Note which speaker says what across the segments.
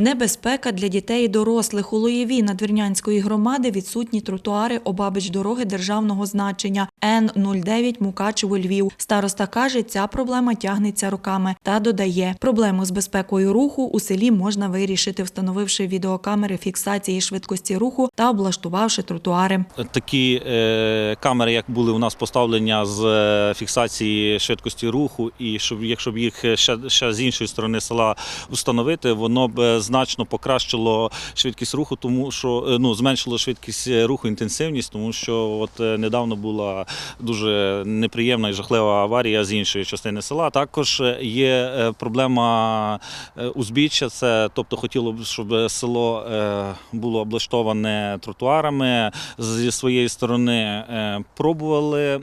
Speaker 1: Небезпека для дітей і дорослих у Лоєві надвірнянської громади відсутні тротуари обабіч дороги державного значення Н-09 Мукачево Львів. Староста каже, ця проблема тягнеться роками та додає, проблему з безпекою руху у селі можна вирішити, встановивши відеокамери фіксації швидкості руху та облаштувавши тротуари.
Speaker 2: Такі е, камери, як були у нас поставлення з е, фіксації швидкості руху, і щоб якщо б їх ще, ще з іншої сторони села встановити, воно б е, значно покращило швидкість руху, тому що е, ну зменшило швидкість руху, інтенсивність, тому що от е, недавно була дуже неприємна і жахлива аварія з іншої частини села. Також е, є е, проблема е, узбіччя. Це тобто хотіло б, щоб село е, було облаштоване тротуарами. Зі своєї сторони е, пробували е,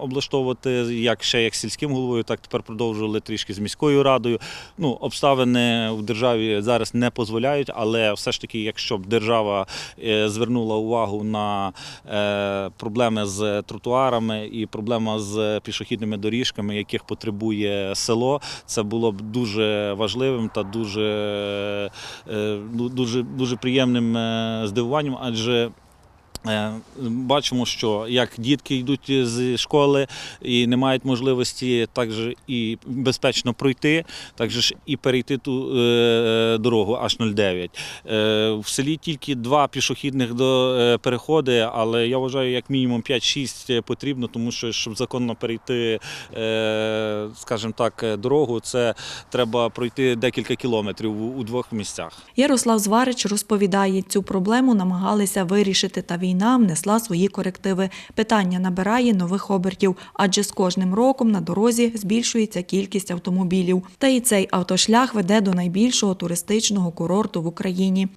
Speaker 2: облаштовувати як ще як сільським головою, так тепер продовжували трішки з міською радою. Ну, обставини в державі зараз не дозволяють, але все ж таки, якщо б держава е, звернула увагу на е, проблеми з тротуарами і проблема з пішохідними доріжками, яких потребує село, це було б дуже важливим та дуже, е, ну, дуже, дуже приємним здивуванням, адже Бачимо, що як дітки йдуть з школи і не мають можливості так же і безпечно пройти, так же ж і перейти ту е, дорогу H09. Е, в селі тільки два пішохідних е, переходи, але я вважаю, як мінімум 5-6 потрібно, тому що щоб законно перейти, е, скажімо так, дорогу, це треба пройти декілька кілометрів у, двох місцях.
Speaker 1: Ярослав Зварич розповідає, цю проблему намагалися вирішити, та війна внесла свої корективи. Питання набирає нових обертів, адже з кожним роком на дорозі збільшується кількість автомобілів. Та і цей автошлях веде до найбільшого туристичного курорту в Україні.